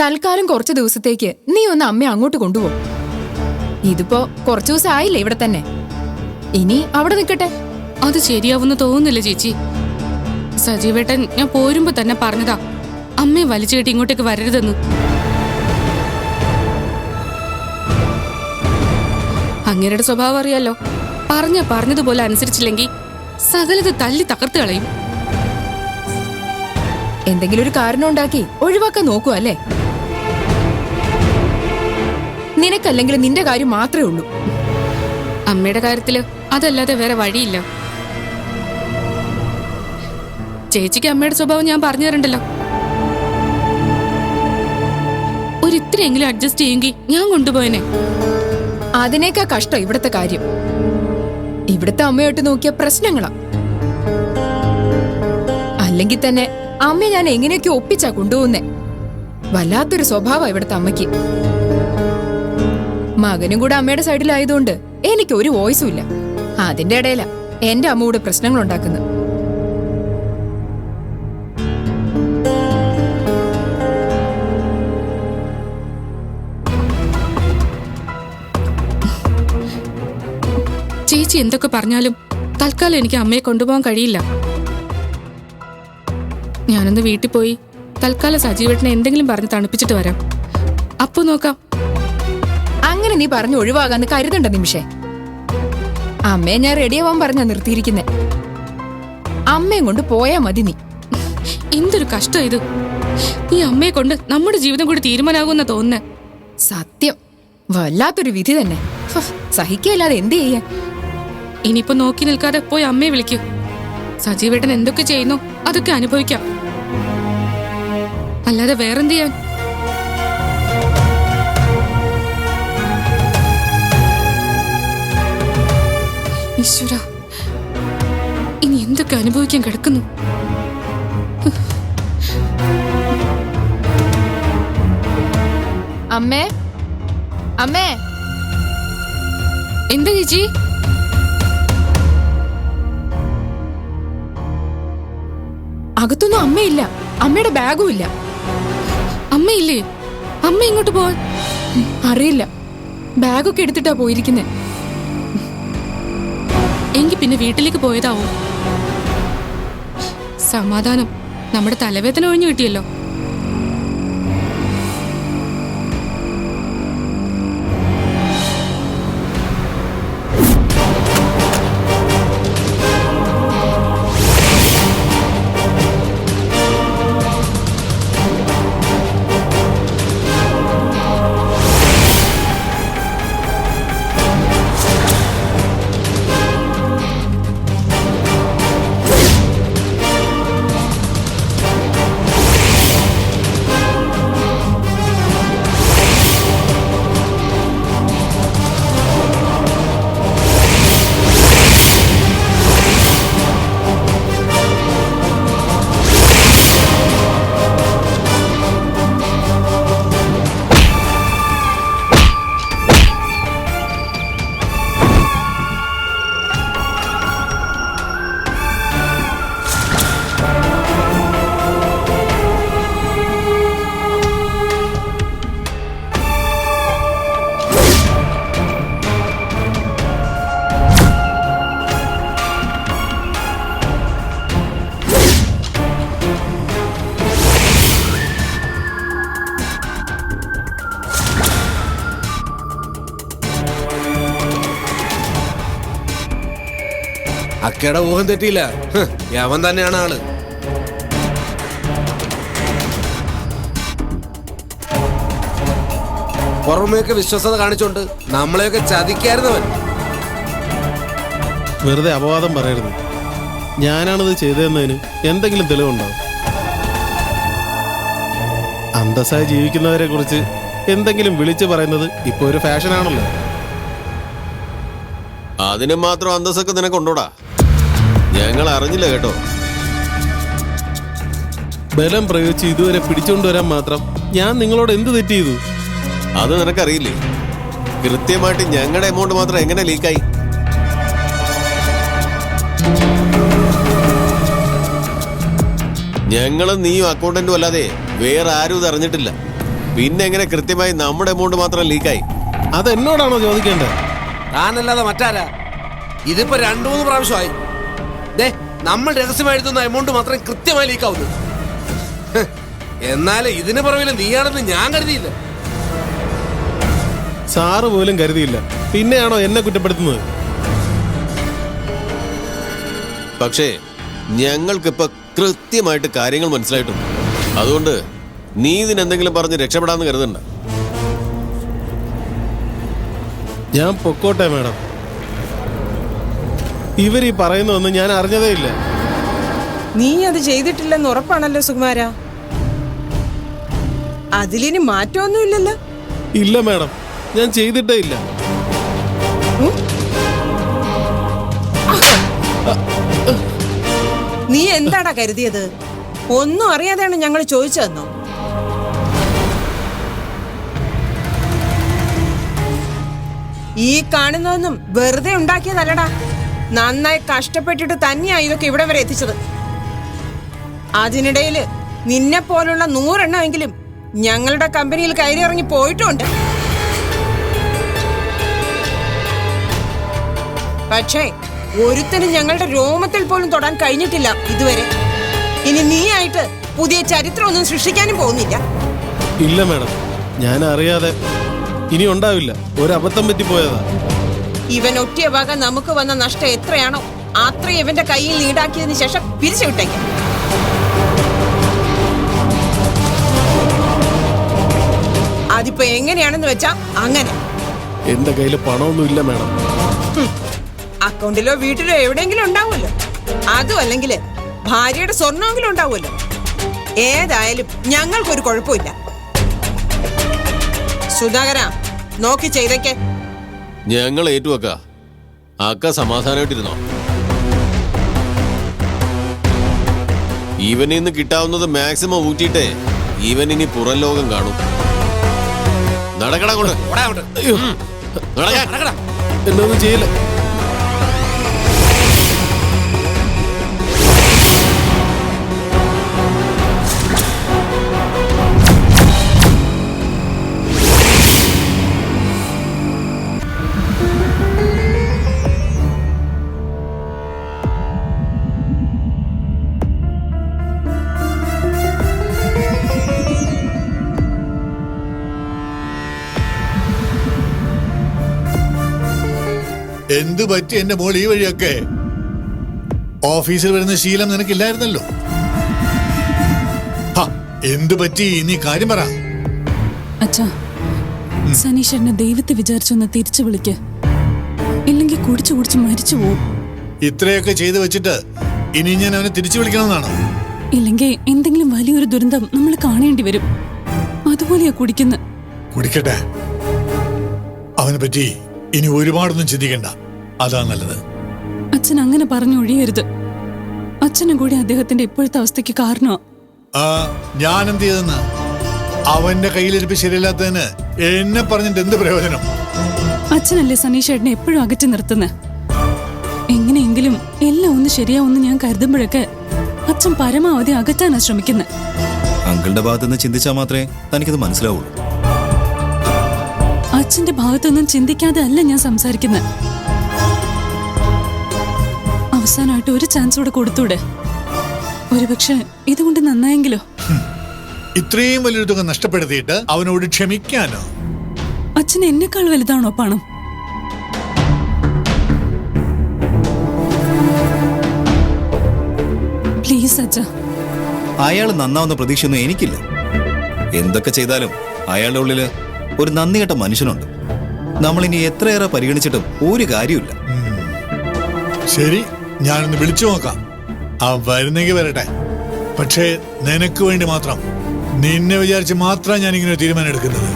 തൽക്കാലം കുറച്ച് ദിവസത്തേക്ക് നീ ഒന്ന് അമ്മ അങ്ങോട്ട് കൊണ്ടുപോകും ഇതിപ്പോ കുറച്ചു ദിവസം ആയില്ലേ ഇവിടെ തന്നെ. ഇനി അവിടെ നിൽക്കട്ടെ. അത് ശരിയാവുന്ന തോന്നുന്നില്ല ചേച്ചി. സജീവേട്ടൻ ഞാൻ പോരുമ്പോ തന്നെ പറഞ്ഞതാ അമ്മയെ വലിച്ചു കെട്ടി ഇങ്ങോട്ടേക്ക് വരരുതെന്ന്. അങ്ങേരുടെ സ്വഭാവം അറിയാലോ. പറഞ്ഞ പറഞ്ഞതുപോലെ അനുസരിച്ചില്ലെങ്കിൽ സകലത് തല്ലി തകർത്ത് കളയും. എന്തെങ്കിലും ഒരു കാരണം ഉണ്ടാക്കി ഒഴിവാക്കാൻ നോക്കുക അല്ലേ? നിനക്കല്ലെങ്കിൽ നിന്റെ കാര്യം മാത്രമേ ഉള്ളൂ. അമ്മയുടെ കാര്യത്തിൽ അതല്ലാതെ വേറെ വഴിയില്ല. ചേച്ചിക്ക് അമ്മയുടെ സ്വഭാവം ഞാൻ പറഞ്ഞു തരണ്ടല്ലോ. ഒരിത്തിരിയെങ്കിലും അഡ്ജസ്റ്റ് ചെയ്യുമെങ്കിൽ ഞാൻ കൊണ്ടുപോയനെ. അതിനേക്കാ കഷ്ടം ഇവിടുത്തെ കാര്യം. ഇവിടുത്തെ അമ്മയോട്ട് നോക്കിയ പ്രശ്നങ്ങളാ. അല്ലെങ്കിൽ തന്നെ അമ്മ ഞാൻ എങ്ങനെയൊക്കെ ഒപ്പിച്ചാ കൊണ്ടുപോകുന്നേ? വല്ലാത്തൊരു സ്വഭാവം ഇവിടുത്തെ അമ്മയ്ക്ക്. മകനും കൂടെ അമ്മയുടെ സൈഡിലായതുകൊണ്ട് എനിക്ക് ഒരു വോയിസും ഇല്ല. അതിന്റെ ഇടയിലാ എന്റെ അമ്മയോട് പ്രശ്നങ്ങൾ ഉണ്ടാക്കുന്നു ചേച്ചി എന്തൊക്കെ പറഞ്ഞാലും തൽക്കാലം എനിക്ക് അമ്മയെ കൊണ്ടുപോകാൻ കഴിയില്ല. ഞാനൊന്ന് വീട്ടിൽ പോയി തൽക്കാലം സജീവേട്ടനെ എന്തെങ്കിലും പറഞ്ഞ് തണുപ്പിച്ചിട്ട് വരാം. അപ്പൊ നോക്കാം അങ്ങനെ നീ പറഞ്ഞു ഒഴിവാകാന്ന് കരുതണ്ട നിമിഷേ. അമ്മയെ ഞാൻ റെഡിയാവാൻ പറഞ്ഞാ നിർത്തിയിരിക്കുന്നെ. അമ്മയും കൊണ്ട് പോയാ മതി നീ. എന്തൊരു കഷ്ടം ഇത്. ഈ അമ്മയെ കൊണ്ട് നമ്മുടെ ജീവിതം കൂടി തീരുമാനാകുന്ന തോന്നുന്നേ. സത്യം. വല്ലാത്തൊരു വിധി തന്നെ. ഹ്, സഹിക്കല്ലാതെ എന്ത് ചെയ്യാൻ? ഇനിയിപ്പോ നോക്കി നിൽക്കാതെ പോയി അമ്മയെ വിളിക്കൂ. സജീവേട്ടൻ എന്തൊക്കെ ചെയ്യുന്നു അതൊക്കെ അനുഭവിക്കാം. അല്ലാതെ വേറെന്ത് ചെയ്യാൻ? ഈശ്വര ഇനി എന്തൊക്കെ അനുഭവിക്കാൻ കിടക്കുന്നു? അമ്മേ അമ്മേ. എന്താ ചേച്ചി? അകത്തൊന്നും അമ്മയില്ല അമ്മയുടെ ബാഗും ഇല്ല. അമ്മയില്ലേ? അമ്മ ഇങ്ങോട്ട് പോവാൻ അറിയില്ല. ബാഗൊക്കെ എടുത്തിട്ടാ പോയിരിക്കുന്നെ. എങ്കി പിന്നെ വീട്ടിലേക്ക് പോയതാവും. സമാധാനം. നമ്മുടെ തലവേദന ഒഴിഞ്ഞു കിട്ടിയല്ലോ. അക്കയുടെ ഊഹം തെറ്റിയില്ല. യവൻ തന്നെയാണ് ആൾ. പുറമേക്ക് വിശ്വസത കാണിച്ചോണ്ട് നമ്മളെയൊക്കെ ചതിക്കായിരുന്നവൻ. വെറുതെ അപവാദം പറയരുത്. ഞാനാണിത് ചെയ്തതെന്നതിന് എന്തെങ്കിലും തെളിവുണ്ടാവും അന്തസ്സായി ജീവിക്കുന്നവരെ കുറിച്ച് എന്തെങ്കിലും വിളിച്ചു പറയുന്നത് ഇപ്പൊ ഒരു ഫാഷനാണല്ലോ. അതിന് മാത്രം അന്തസ്സൊക്കെ നിനക്കുണ്ടോടാ ഞങ്ങൾ അറിഞ്ഞില്ല കേട്ടോ. ബലം പ്രയോഗിച്ച് ഇതുവരെ പിടിച്ചുകൊണ്ടുവരാൻ മാത്രം ഞാൻ നിങ്ങളോട് എന്ത് തെറ്റ് ചെയ്തു? അത് നിനക്കറിയില്ലേ? കൃത്യമായിട്ട് ഞങ്ങളുടെ എമൗണ്ട് മാത്രം എങ്ങനെ ലീക്കായി ഞങ്ങളും നീയും അക്കൗണ്ടന്റും അല്ലാതെ വേറെ ആരും ഇത് അറിഞ്ഞിട്ടില്ല. പിന്നെ എങ്ങനെ കൃത്യമായി നമ്മുടെ എമൗണ്ട് മാത്രം ലീക്കായി അത് എന്നോടാണോ ചോദിക്കേണ്ടത്? താനല്ലാതെ മറ്റാരാ? ഇതിപ്പോ രണ്ടു മൂന്ന് പ്രാവശ്യമായി. ദേ നമ്മൾ രഹസ്യമായിരുന്ന എഴുതുന്ന എമൗണ്ട് മാത്രം കൃത്യമായി ലീക്കാവുന്നു ഹ്, എന്നാൽ ഇതിന് പുറകിൽ നീയാണെന്ന് ഞാൻ കരുതിയില്ല. സാറ് പോലും കരുതിയില്ല. പിന്നെയാണോ എന്നെ കുറ്റപ്പെടുത്തുന്നത്? പക്ഷേ ഞങ്ങൾക്കിപ്പോ കൃത്യമായിട്ട് കാര്യങ്ങൾ മനസ്സിലായിട്ടുണ്ട്. അതുകൊണ്ട് നീ ഇതിനെന്തെങ്കിലും പറഞ്ഞ് രക്ഷപ്പെടാന്ന് കരുതണ്ട. ഞാൻ പൊക്കോട്ടെ മാഡം. ഇവർ ഈ പറയുന്നതൊന്നും ഞാൻ അറിഞ്ഞതേ ഇല്ല. നീ അത് ചെയ്തിട്ടില്ലെന്ന് ഉറപ്പാണല്ലോ സുകുമാര. അതിലിനി മാറ്റമൊന്നുമില്ലല്ലോ ഇല്ല മാഡം ഞാൻ ചെയ്തിട്ടേ ഇല്ല. നീ എന്താടാ കരുതിയത്? ഒന്നും അറിയാതെയാണ് ഞങ്ങൾ ചോദിച്ചതെന്നോ ഈ കാണുന്നതൊന്നും വെറുതെ ഉണ്ടാക്കിയതല്ലടാ. നന്നായി കഷ്ടപ്പെട്ടിട്ട് തന്നെയാണ് ഇതൊക്കെ ഇവിടെ വരെ എത്തിച്ചത്. അതിനിടയിൽ നിന്നെ പോലുള്ള നൂറെണ്ണമെങ്കിലും ഞങ്ങളുടെ കമ്പനിയിൽ കയറി ഇറങ്ങി പോയിട്ടുണ്ട്. പക്ഷേ ഒരുത്തനും ഞങ്ങളുടെ രോമത്തിൽ പോലും തൊടാൻ കഴിഞ്ഞിട്ടില്ല ഇതുവരെ. ഇനി നീയായിട്ട് പുതിയ ചരിത്രമൊന്നും സൃഷ്ടിക്കാനും പോകുന്നില്ല. ഇല്ല മാഡം. ഞാൻ അറിയാതെ ഇനി ഉണ്ടാവില്ല. ഒരബദ്ധം പറ്റിപ്പോയതാ. ഇവൻ ഒറ്റിയ വക നമുക്ക് വന്ന നഷ്ടം എത്രയാണോ അത്രയും ഇവന്റെ കയ്യിൽ ഈടാക്കിയതിനു ശേഷം പിരിച്ചു വിട്ടേക്കാം. അതിപ്പോ എങ്ങനെയാണെന്ന് വെച്ചാ അങ്ങനെ. എന്റെ കയ്യിൽ പണമൊന്നും ഇല്ല മാഡം. അക്കൗണ്ടിലോ വീട്ടിലോ എവിടെയെങ്കിലും ഉണ്ടാവുമല്ലോ. അതും അല്ലെങ്കിൽ ഭാര്യയുടെ സ്വർണമെങ്കിലും ഉണ്ടാവുമല്ലോ. ഏതായാലും ഞങ്ങൾക്കൊരു കുഴപ്പമില്ല. സുധാകര നോക്കി ചെയ്തേക്കെ. ഞങ്ങൾ ഏറ്റുവെക്ക. അക്ക സമാധാനമായിട്ടിരുന്നോ? ഇവനിൽ നിന്ന് കിട്ടാവുന്നത് മാക്സിമം ഊറ്റിയിട്ടേ ഇവൻ ഇനി പുറം ലോകം കാണും. നടക്കടാ കൊണ്ട്. നടക്കാൻ. എന്നൊന്നും ചെയ്യില്ല. എന്തു പറ്റി എന്റെ മോൾ ഈ വഴിയൊക്കെ? ഓഫീസിൽ വരുന്ന ശീലം നിനക്കില്ലായിരുന്നല്ലോ? എന്തു പറ്റി? നീ കാര്യം പറ. അച്ഛാ സനീഷ് ദൈവത്തെ വിചാരിച്ചൊന്ന് തിരിച്ചു വിളിക്ക്. ഇല്ലെങ്കിൽ കുടിച്ചു കുടിച്ച് മരിച്ചു പോകും ഇത്രയൊക്കെ ചെയ്തു വെച്ചിട്ട് ഇനി ഞാൻ അവനെ തിരിച്ചു വിളിക്കണമെന്നാണോ? ഇല്ലെങ്കിൽ എന്തെങ്കിലും വലിയൊരു ദുരന്തം നമ്മൾ കാണേണ്ടി വരും. അതുപോലെയാ കുടിക്കുന്നത് കുടിക്കട്ടെ. അവനെ പറ്റി ഇനി ഒരുപാടൊന്നും ചിന്തിക്കണ്ട. അതാ നല്ലത്. അച്ഛൻ അങ്ങനെ പറഞ്ഞു ഒഴിയരുത്. അച്ഛനും കൂടി അദ്ദേഹത്തിന്റെ ഇപ്പോഴത്തെ അവസ്ഥയ്ക്ക് കാരണമാ ആ ഞാൻ എന്ത് ചെയ്തെന്ന്? അവന്റെ കയ്യിലിരിപ്പ് ശരിയല്ലാത്തതിന് എന്നെ പറഞ്ഞിട്ട് എന്ത് പ്രയോജനം? അച്ഛനല്ലേ സനീഷ് ഏട്ടനെ എപ്പോഴും അകറ്റി നിർത്തുന്നത് എങ്ങനെയെങ്കിലും എല്ലാം ഒന്ന് ശരിയാവുമെന്ന് ഞാൻ കരുതുമ്പോഴൊക്കെ അച്ഛൻ പരമാവധി അകറ്റാനാ ശ്രമിക്കുന്നത് അങ്കിളുടെ ഭാഗത്തുനിന്ന് ചിന്തിച്ചാൽ മാത്രമേ തനിക്കത് മനസ്സിലാവുള്ളൂ. അച്ഛന്റെ ഭാഗത്തൊന്നും ചിന്തിക്കാതെ അല്ല ഞാൻ സംസാരിക്കുന്നത് അവസാനമായിട്ട് ഒരു ചാൻസ് കൂടെ കൊടുത്തൂടെ? ഒരുപക്ഷെ ഇതുകൊണ്ട് നന്നായെങ്കിലോ? ഇത്രയും വലിയൊരു തുക നഷ്ടപ്പെടുത്തിയിട്ട് അവനോട് ക്ഷമിക്കാനോ? അച്ഛൻ എന്നെക്കാൾ വലുതാണോ പണം? പ്ലീസ് അച്ഛ. അയാൾ നന്നാവുന്ന പ്രതീക്ഷയൊന്നും എനിക്കില്ല. എന്തൊക്കെ ചെയ്താലും അയാളുടെ ഉള്ളിൽ ഒരു നന്ദി കേട്ട മനുഷ്യനുണ്ട്. നമ്മളിനി എത്രയേറെ പരിഗണിച്ചിട്ടും ഒരു കാര്യമില്ല ശരി ഞാനൊന്ന് വിളിച്ചു നോക്കാം. ആ വരുന്നെങ്കിൽ വരട്ടെ. പക്ഷേ നിനക്ക് വേണ്ടി മാത്രം നിന്നെ വിചാരിച്ച് മാത്രം ഞാൻ ഇങ്ങനെ തീരുമാനം എടുക്കുന്നത്.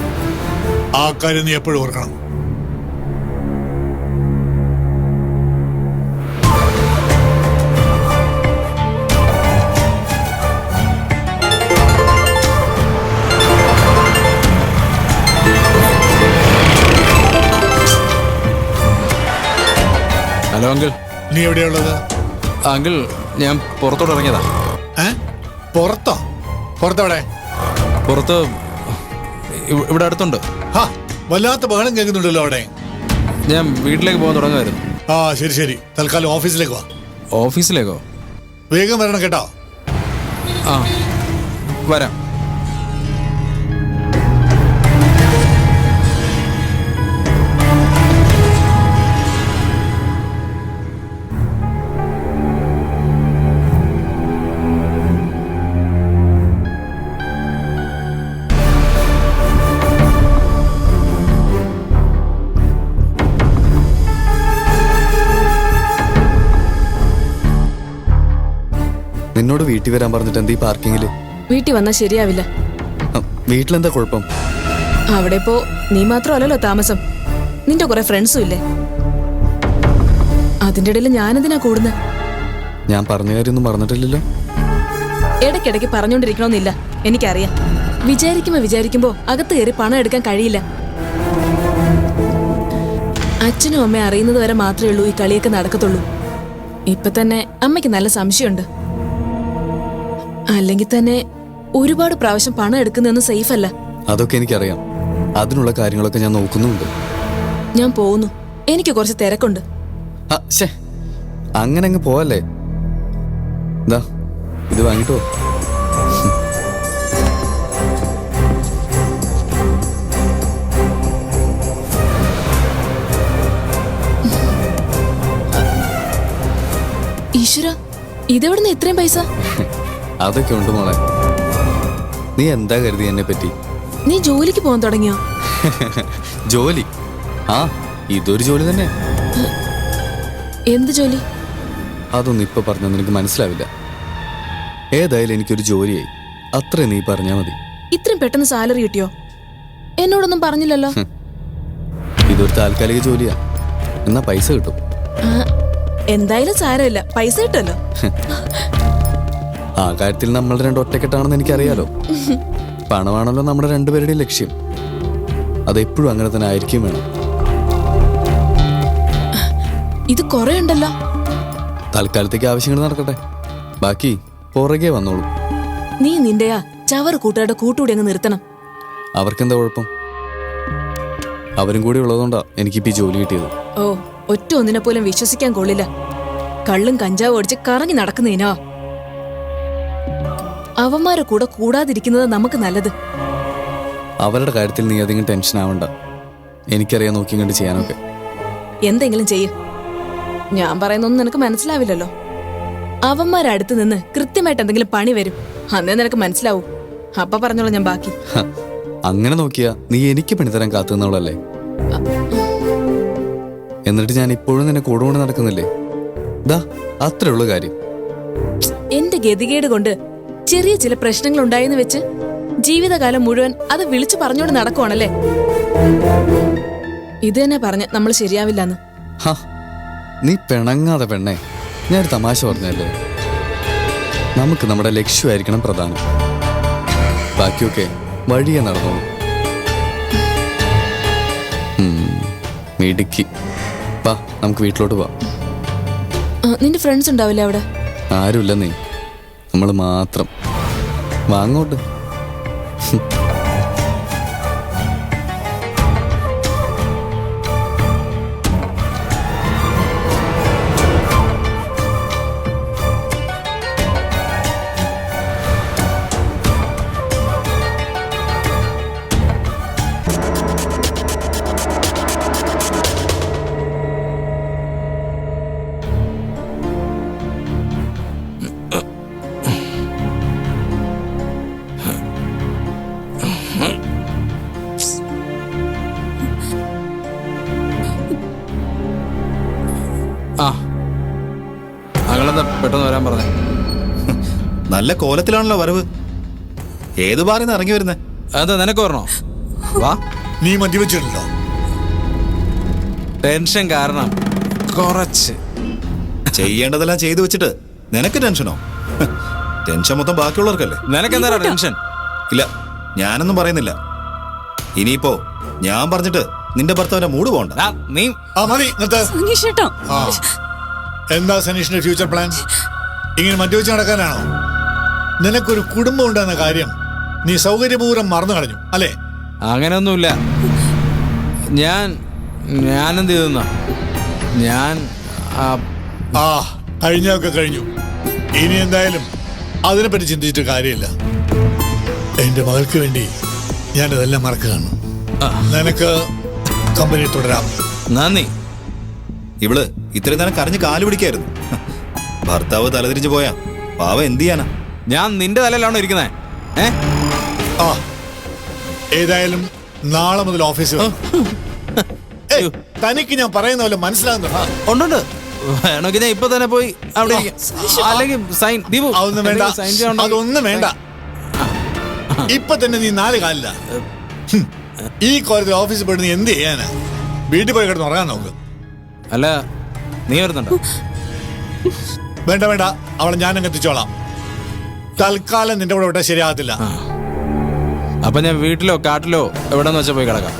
ആ കാര്യം നീ എപ്പോഴും ഓർക്കണം. ഹലോ അങ്കിൾ നീ എവിടെയുള്ളത്? അങ്കിൾ ഞാൻ പുറത്തോട്ട് ഇറങ്ങിയതാ. ഏ? പുറത്തോ? പുറത്തെവിടെ? പുറത്ത് ഇവ- ഇവിടെ അടുത്തുണ്ട്. ഹാ വല്ലാത്ത ബഹളം കേൾക്കുന്നുണ്ടല്ലോ അവിടെ. ഞാൻ വീട്ടിലേക്ക് പോകാൻ തുടങ്ങുമായിരുന്നു. ആ ശരി ശരി. തൽക്കാലം ഓഫീസിലേക്ക് വാ. ഓഫീസിലേക്കോ? വേഗം വരണം കേട്ടോ. ആ വരാം. നിന്നോട് വീട്ടിൽ വരാൻ പറഞ്ഞിട്ട് എന്താ ഈ പാർക്കിങ്ങിൽ? വീട്ടിൽ വന്നാൽ ശരിയാവില്ല. വീട്ടിലെന്താ കുഴപ്പം? അവിടെ ഇപ്പോ നീ മാത്രമല്ലല്ലോ താമസം. നിന്റെ കുറെ ഫ്രണ്ട്സും ഇല്ലേ? അതിന്റെ ഇടയിൽ ഞാനെന്തിനാ കൂടുന്നത് ഞാൻ പറഞ്ഞ കാര്യമൊന്നും പറഞ്ഞിട്ടില്ലല്ലോ ഇടയ്ക്കിടയ്ക്ക് പറഞ്ഞുകൊണ്ടിരിക്കണമെന്നില്ല എനിക്കറിയാം. വിചാരിക്കുമ്പോ വിചാരിക്കുമ്പോ അകത്ത് കയറി പണം എടുക്കാൻ കഴിയില്ല. അച്ഛനും അമ്മയും അറിയുന്നത് വരെ മാത്രമേ ഉള്ളൂ ഈ കളിയൊക്കെ നടക്കത്തുള്ളൂ. ഇപ്പൊ തന്നെ അമ്മയ്ക്ക് നല്ല സംശയമുണ്ട്. അല്ലെങ്കിൽ തന്നെ ഒരുപാട് പ്രാവശ്യം പണം എടുക്കുന്നതൊന്നും സേഫ് അല്ല അതൊക്കെ എനിക്കറിയാം. അതിനുള്ള കാര്യങ്ങളൊക്കെ ഞാൻ നോക്കുന്നുണ്ട് ഞാൻ പോകുന്നു. എനിക്ക് കുറച്ച് തിരക്കുണ്ട്. അങ്ങനെ അങ്ങ് പോവല്ലേ? ദാ ഇത് വാങ്ങിട്ടോ. ഈശ്വര ഇതെവിടുന്ന് ഇത്രയും പൈസ? അതൊക്കെ ഉണ്ട് മോളെ. നീ എന്താ കരുതി എന്നെ പറ്റി? നീ ജോലിക്ക് പോകാൻ തുടങ്ങിയോ? ജോലി? ആ ഇതൊരു ജോലി തന്നെ. എന്ത് ജോലി? അതൊന്നും ഇപ്പൊ പറഞ്ഞൊന്നും എനിക്ക് മനസ്സിലാവില്ല. ഏതായാലും എനിക്കൊരു ജോലിയായി. അത്ര നീ പറഞ്ഞാ മതി. ഇത്രയും പെട്ടെന്ന് സാലറി കിട്ടിയോ? എന്നോടൊന്നും പറഞ്ഞില്ലല്ലോ. ഇതൊരു താൽക്കാലിക ജോലിയാ. എന്നാ പൈസ കിട്ടും. എന്തായാലും സാരമില്ല. പൈസ കിട്ടുമല്ലോ. ആ കാര്യത്തിൽ നമ്മൾ രണ്ട് ഒറ്റക്കെട്ടാണെന്ന് എനിക്കറിയാലോ. പണമാണല്ലോ നമ്മുടെ രണ്ടുപേരുടെയും ലക്ഷ്യം. അതെപ്പോഴും അങ്ങനെ തന്നെ ആയിരിക്കും വേണം. ഇത് കൊറേ ഉണ്ടല്ലോ. തൽക്കാലത്തേക്ക് ആവശ്യങ്ങൾ നടക്കട്ടെ. ബാക്കി പുറകെ വന്നോളൂ. നീ നിന്റെയാ ചവർ കൂട്ടുകാരുടെ കൂട്ടുകൂടി അങ്ങ് നിർത്തണം. അവർക്കെന്താ കുഴപ്പം? അവരും കൂടി ഉള്ളതുകൊണ്ടാ എനിക്ക് ഈ ജോലി കിട്ടിയത്. ഓ ഒറ്റ ഒന്നിനെ പോലും വിശ്വസിക്കാൻ കൊള്ളില്ല. കള്ളും കഞ്ചാവും അടിച്ച് കറങ്ങി നടക്കുന്നതിനോ. അവന്മാരെ കൂടെ കൂടാതിരിക്കുന്നത് നമുക്ക് നല്ലത്. അവരുടെ കാര്യത്തിൽ നീ അധികം ടെൻഷൻ ആവണ്ട. എനിക്കറിയാൻ നോക്കി കണ്ട് ചെയ്യാനൊക്കെ. എന്തെങ്കിലും ചെയ്യ്. ഞാൻ പറയുന്നൊന്നും നിനക്ക് മനസ്സിലാവില്ലല്ലോ. അവന്മാരടുത്ത് നിന്ന് കൃത്യമായിട്ട് എന്തെങ്കിലും പണി വരും. അന്നേ നിനക്ക് മനസ്സിലാവൂ. അപ്പ പറഞ്ഞോളൂ ഞാൻ ബാക്കി. അങ്ങനെ നോക്കിയാ നീ എനിക്ക് പണിതരാൻ കാത്തുന്നവളല്ലേ? എന്നിട്ട് ഞാൻ ഇപ്പോഴും നിന്നെ കൂടുകൊണ്ട് നടക്കുന്നില്ലേ? ദാ അത്രേ ഉള്ളു കാര്യം. എന്റെ ഗതികേട് കൊണ്ട് ചെറിയ ചില പ്രശ്നങ്ങൾ ഉണ്ടായെന്ന് വെച്ച് ജീവിതകാലം മുഴുവൻ അത് വിളിച്ചു പറഞ്ഞോണ്ട് നടക്കുവാണല്ലേ? ഇത് തന്നെ പറഞ്ഞ നമ്മൾ ശരിയാവില്ലെന്ന്. നീ പിണങ്ങാതെ പെണ്ണേ. ഞാൻ തമാശ പറഞ്ഞല്ലേ? നമുക്ക് നമ്മുടെ ലക്ഷ്യമായിരിക്കണം പ്രധാനം. ബാക്കിയൊക്കെ വഴിയെ നടന്നോളൂ. മിടുക്കി. വാ നമുക്ക് വീട്ടിലോട്ട് പോവാം. നിന്റെ ഫ്രണ്ട്സ് ഉണ്ടാവില്ലേ അവിടെ? ആരുമില്ല നീ. നമ്മൾ മാത്രം. വാങ്ങോട്ട് നല്ല കോലത്തിലാണല്ലോ വരവ്. ഏത് ബാറിന്ന് ഇറങ്ങി വരുന്നേ? അതെ നിനക്ക് ഓർണോ വാ. നീ മദ്യവെച്ചിട്ടുണ്ടോ ടെൻഷൻ കാരണം കുറച്ച്. ചെയ്യേണ്ടതെല്ലാം ചെയ്തു വെച്ചിട്ട് നിനക്ക് ടെൻഷനോ? ടെൻഷൻ മൊത്തം ബാക്കിയുള്ളവർക്കല്ലേ? നിനക്ക് എന്താ ടെൻഷൻ? ഇല്ല ഞാനൊന്നും പറയുന്നില്ല. ഇനിയിപ്പോ ഞാൻ പറഞ്ഞിട്ട് നിന്റെ ഭർത്താവിന്റെ മൂഡ് പോണ്ട നീ ആ മതി നിർത്ത്. സനീഷേട്ടാ എന്താ സനീഷിന്റെ ഫ്യൂച്ചർ പ്ലാൻ ഇങ്ങനെ മദ്യവെച്ച് നടക്കാനാണോ? നിനക്കൊരു കുടുംബം ഉണ്ടെന്ന കാര്യം നീ സൗകര്യപൂർവം മറന്നു കളഞ്ഞു അല്ലേ? അങ്ങനെയൊന്നുമില്ല. ഞാൻ ഞാൻ എന്ത് ചെയ്തെന്നാ? ഞാൻ ആ, ആ കഴിഞ്ഞൊക്കെ കഴിഞ്ഞു. ഇനി എന്തായാലും അതിനെപ്പറ്റി ചിന്തിച്ചിട്ട് കാര്യമില്ല. എന്റെ മകൾക്ക് വേണ്ടി ഞാൻ ഞാനിതെല്ലാം മറക്കുകയാണ്. നിനക്ക് കമ്പനി തുടരാം. നന്ദി. ഇവൾ ഇത്രയും നേരം കരഞ്ഞ് കാൽ പിടിക്കായിരുന്നു. ഭർത്താവ് തലതിരിഞ്ഞു പോയാ. പാവ എന്ത് ചെയ്യാനാ? ഞാൻ നിന്റെ തലയിലാണോ ഇരിക്കുന്നത് ഏ? ആ ഏതായാലും നാളെ മുതൽ ഓഫീസിൽ. ഏയ്, തനിക്ക് ഞാൻ പറയുന്ന പോലെ മനസ്സിലാകുന്നു ഉണ്ടുണ്ട് വേണമെങ്കിൽ ഞാൻ ഇപ്പൊ തന്നെ പോയി അവിടെ ഇരിക്കാം. അല്ലെങ്കിൽ സൈൻ ദീപു അതൊന്നും വേണ്ട. എന്തെങ്കിലും സൈൻ ചെയ്യാനുണ്ടോ? അതൊന്നും വേണ്ട. ഇപ്പൊ തന്നെ നീ നാല് കാലില്ല ഹും. ഈ കോലത്തിൽ ഓഫീസിൽ പോയിട്ട് നീ എന്ത് ചെയ്യാനാ? വീട്ടിൽ പോയി കിടന്ന് ഉറങ്ങാൻ നോക്ക്. അല്ല നീ വരുന്നുണ്ടോ? വേണ്ട വേണ്ട. അവളെ ഞാൻ അങ്ങ് എത്തിച്ചോളാം. തൽക്കാലം നിന്റെ കൂടെ വിട്ടാൽ ശരിയാകത്തില്ല. അപ്പൊ ഞാൻ വീട്ടിലോ കാട്ടിലോ എവിടെന്ന് വെച്ചാൽ പോയി കിടക്കാം?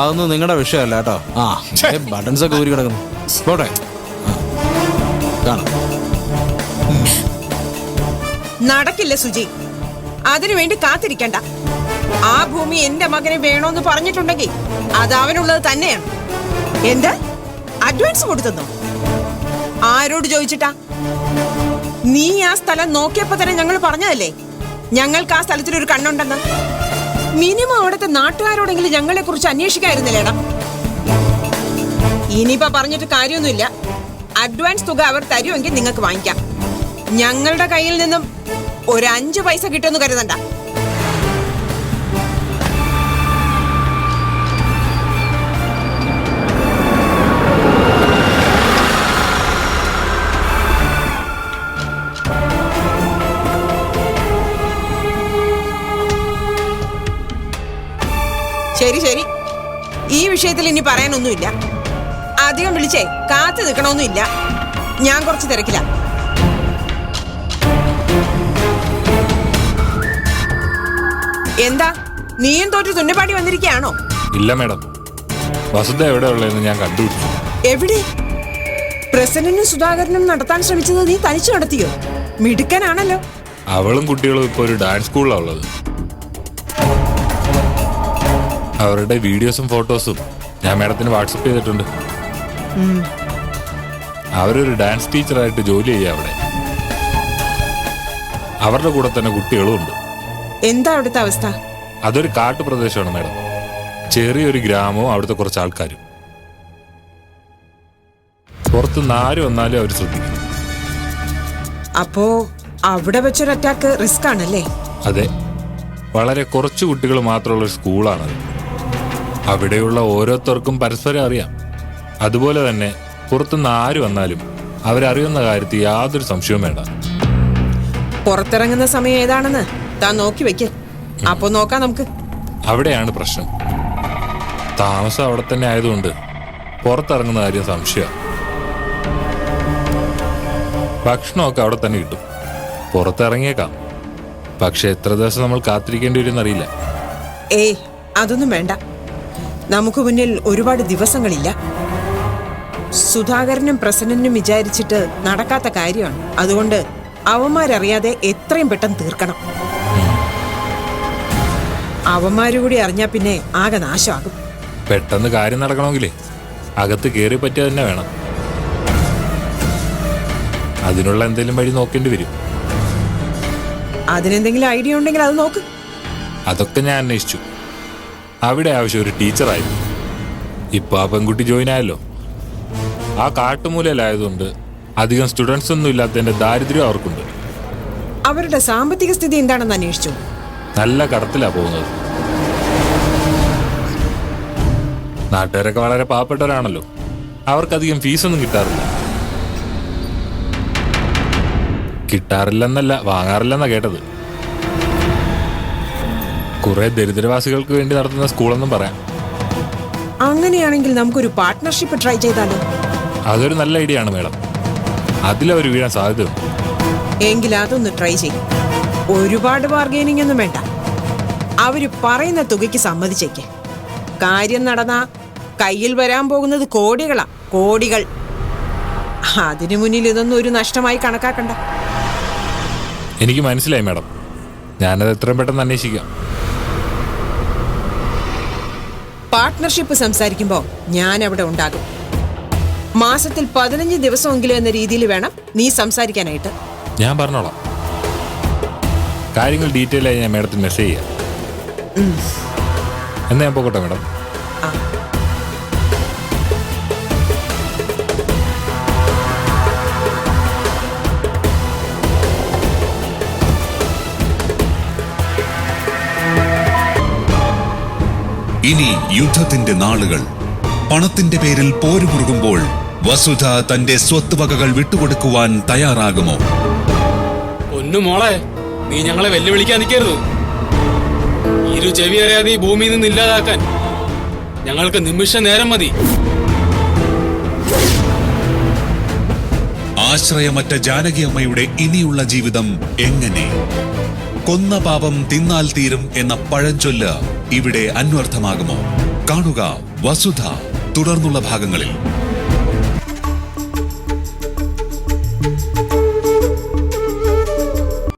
അതൊന്നും നിങ്ങളുടെ വിഷയമല്ല കേട്ടോ. ആ. ബട്ടൺസ് ഒക്കെ ഊരി കിടക്കുന്നു. പോട്ടെ. കാണാം. നടക്കില്ല സുജി. അതിനു വേണ്ടി കാത്തിരിക്കണ്ട. ആ ഭൂമി എന്റെ മകനെ വേണോന്ന് പറഞ്ഞിട്ടുണ്ടെങ്കിൽ അത് അവനുള്ളത് തന്നെയാണ്. എന്ത്? അഡ്വാൻസ് കൊടുത്തെന്നോ? ആരോട് ചോദിച്ചിട്ടാ? നീ ആ സ്ഥലം നോക്കിയപ്പോ തന്നെ ഞങ്ങൾ പറഞ്ഞതല്ലേ? ഞങ്ങൾക്ക് ആ സ്ഥലത്തിൽ ഒരു കണ്ണുണ്ടെന്ന്. മിനിമം അവിടുത്തെ നാട്ടുകാരോടെങ്കിലും ഞങ്ങളെ കുറിച്ച് അന്വേഷിക്കായിരുന്നില്ലേടാ ഇനിയിപ്പോ പറഞ്ഞിട്ട് കാര്യമൊന്നുമില്ല. അഡ്വാൻസ് തുക അവർ തരുമെങ്കിൽ നിങ്ങൾക്ക് വാങ്ങിക്കാം. ഞങ്ങളുടെ കയ്യിൽ നിന്നും ഒരു അഞ്ചു പൈസ കിട്ടുമെന്ന് കരുതണ്ട. ശരി ശരി. ഈ വിഷയത്തിൽ ഇനി പറയാനൊന്നുമില്ല. അധികം വിളിച്ചേ കാത്തു നിൽക്കണമൊന്നുമില്ല. ഞാൻ കുറച്ച് തിരക്കില്ല എന്താ? നീയും തോറ്റ് തുന്നപ്പാടി വന്നിരിക്കുകയാണോ? ഇല്ല മാഡം. വസുധ എവിടെ ഉള്ളതെന്ന് ഞാൻ കണ്ടുപിടിച്ചു എവിടെ? പ്രസന്നനും സുധാകരനും നടത്താൻ ശ്രമിച്ചത് നീ തനിച്ചു നടത്തിയോ? മിടുക്കനാണല്ലോ. അവളും കുട്ടികളും ഇപ്പോൾ ഒരു ഡാൻസ് സ്കൂളിലാണ് ഉള്ളത്. അവരുടെ വീഡിയോസും ഫോട്ടോസും ഞാൻ മാഡത്തിന് വാട്സപ്പ് ചെയ്തിട്ടുണ്ട്. അവരൊരു ഡാൻസ് ടീച്ചറായിട്ട് ജോലി ചെയ്യുക അവിടെ. അവരുടെ കൂടെ തന്നെ കുട്ടികളും ഉണ്ട്. എന്താ അവിടുത്തെ അവസ്ഥ? അതൊരു കാട്ടുപ്രദേശമാണ് മാഡം. ചെറിയൊരു ഗ്രാമവും അവിടുത്തെ കുറച്ച് ആൾക്കാരും. പുറത്തുനിന്ന് ആര് വന്നാലും അവർ ശ്രദ്ധിക്കും. അപ്പോ അവിടെ വെച്ചൊരു അറ്റാക്ക് റിസ്ക് ആണല്ലേ? അതെ. വളരെ കുറച്ച് കുട്ടികൾ മാത്രമുള്ള സ്കൂളാണത് അവിടെയുള്ള ഓരോരുത്തർക്കും പരസ്പരം അറിയാം. അതുപോലെ തന്നെ പുറത്തുനിന്ന് ആര് വന്നാലും അവരറിയുന്ന കാര്യത്തിൽ യാതൊരു സംശയവും വേണ്ട. പുറത്തിറങ്ങുന്ന സമയം ഏതാണെന്ന് താൻ നോക്കി വെക്കേ. അപ്പൊ നോക്കാം നമുക്ക്. അവിടെയാണ് പ്രശ്നം. താമസം അവിടെ തന്നെ ആയതുകൊണ്ട് പുറത്തിറങ്ങുന്ന കാര്യം സംശയമാണ്. ഭക്ഷണമൊക്കെ അവിടെ തന്നെ കിട്ടും. പുറത്തിറങ്ങിയേക്കാം. പക്ഷെ എത്ര ദിവസം നമ്മൾ കാത്തിരിക്കേണ്ടി വരുമെന്നറിയില്ല ഏയ് അതൊന്നും വേണ്ട. നമുക്ക് മുന്നിൽ ഒരുപാട് ദിവസങ്ങളില്ല. സുധാകരനും പ്രസന്നനും വിചാരിച്ചിട്ട് നടക്കാത്ത കാര്യമാണ്. അതുകൊണ്ട് അവന്മാരറിയാതെ എത്രയും പെട്ടെന്ന് തീർക്കണം. അവന്മാരും കൂടി അറിഞ്ഞാ പിന്നെ ആകെ നാശമാകും. പെട്ടെന്ന് കാര്യം നടക്കണമെങ്കിലേ അകത്ത് കയറി പറ്റുക തന്നെ വേണം. അതിനുള്ള എന്തെങ്കിലും വഴി നോക്കേണ്ടി വരും. അതിനെന്തെങ്കിലും ഐഡിയ ഉണ്ടെങ്കിൽ അത് നോക്ക്. അതൊക്കെ ഞാൻ അന്വേഷിച്ചു. അവിടെ ആവശ്യം ഒരു ടീച്ചറായിരുന്നു. ഇപ്പൊ ആ പെൺകുട്ടി ജോയിൻ ആയല്ലോ. ആ കാട്ടുമൂലയിലായതുകൊണ്ട് അധികം സ്റ്റുഡൻസ് ഒന്നും ഇല്ലാത്തതിന്റെ ദാരിദ്ര്യം അവർക്കുണ്ട്. അവരുടെ സാമ്പത്തിക സ്ഥിതി എന്താണെന്ന് അന്വേഷിച്ചു? നല്ല കടത്തിലാ പോകുന്നത്. നാട്ടുകാരൊക്കെ വളരെ പാവപ്പെട്ടവരാണല്ലോ. അവർക്കധികം ഫീസൊന്നും കിട്ടാറില്ല. കിട്ടാറില്ലെന്നല്ല വാങ്ങാറില്ലെന്നാ കേട്ടത്. കുറെ ദരിദ്രവാസികൾക്ക് വേണ്ടി നടത്തുന്ന സ്കൂളെന്നും പറയാം. അങ്ങനെയാണെങ്കിൽ നമുക്കൊരു പാർട്ട്ണർഷിപ്പ് ട്രൈ ചെയ്താലോ? അതൊരു നല്ല ഐഡിയ ആണ് മേഡം. അതിലവർ വീഴാൻ സാധ്യതയുണ്ട്. എങ്കിൽ അതൊന്ന് ട്രൈ ചെയ്യും. ഒരുപാട് ബാർഗെയിനിങ് ഒന്നും വേണ്ട. അവർ പറയുന്ന തുകയ്ക്ക് സമ്മതിച്ചേക്ക്. കാര്യം നടന്നാ കയ്യിൽ വരാൻ പോകുന്നത് കോടികളാ കോടികൾ. അതിനു മുന്നിൽ ഇതൊന്നും ഒരു നഷ്ടമായി കണക്കാക്കണ്ട. എനിക്ക് മനസ്സിലായി മേഡം. ഞാനത് എത്രയും പെട്ടെന്ന് അന്വേഷിക്കാം. പാർട്ട്ണർഷിപ്പ് സംസാരിക്കുമ്പോൾ ഞാൻ അവിടെ ഉണ്ടാകും. മാസത്തിൽ പതിനഞ്ച് ദിവസമെങ്കിലും എന്ന രീതിയിൽ വേണം നീ സംസാരിക്കാനായിട്ട്. ഞാൻ പറഞ്ഞോളാം. കാര്യങ്ങൾ ഡീറ്റെയിൽ ആയി ഞാൻ മാഡത്തിന് മെസ്സേജ് ചെയ്യാം. എന്നാ ഞാൻ പോകട്ടെ മാഡം? ഇനി യുദ്ധത്തിന്റെ നാളുകൾ. പണത്തിന്റെ പേരിൽ പോരുമുറുകുമ്പോൾ വസുധ തന്റെ സ്വത്ത് വകകൾ വിട്ടുകൊടുക്കുവാൻ തയ്യാറാകുമോ? ഒന്നു മോളെ നീ ഞങ്ങളെ വെല്ലുവിളിക്കാൻ നിൽക്കരുത്. ഇരു ചെവി അറിയാതെ ഈ ഭൂമിയിൽ നിന്ന് ഇല്ലാതാക്കാൻ ഞങ്ങൾക്ക് നിമിഷ നേരം മതി. ആശ്രയമറ്റ ജാനകിയമ്മയുടെ ഇനിയുള്ള ജീവിതം എങ്ങനെ? കൊന്ന പാപം തിന്നാൽ തീരും എന്ന പഴഞ്ചൊല്ല് ഇവിടെ അന്വർത്ഥമാകുമോ? കാണുക വസുധ. തുടർന്നുള്ള ഭാഗങ്ങളിൽ.